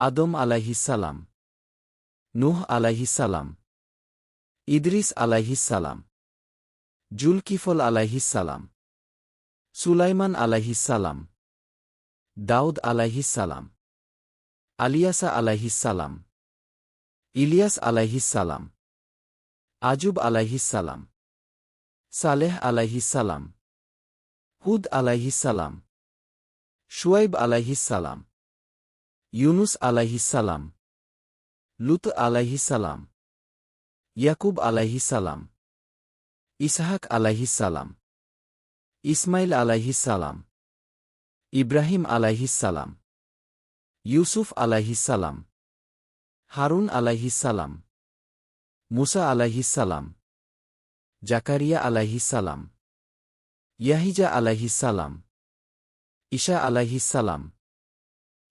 আদম আলাইহিসালাম নুহ আলাইহিসালাম ইদ্রিস আলাইহিসালাম জুলকিফল আলাইহিসালাম সুলাইমান আলাইহিসালাম দাউদ আলাইহিসালাম আলিয়াসা আলাইহিসালাম ইলিয়াস আলাইহিসালাম আজুব আলাইহিসালাম সালেহ আলাইহিসালাম হুদ আলাইহিসালাম শুয়াইব আলাইহিসালাম Yunus alaihi salam, Lut alaihi salam, Yakub alaihi salam, Ishak alaihi salam, Ismail alaihi salam, Ibrahim alaihi salam, Yusuf alaihi salam, Harun alaihi salam, Musa alaihi salam, Jakaria Zakaria alaihissalam, Yahija alaihi salam, Isha alaihi salam.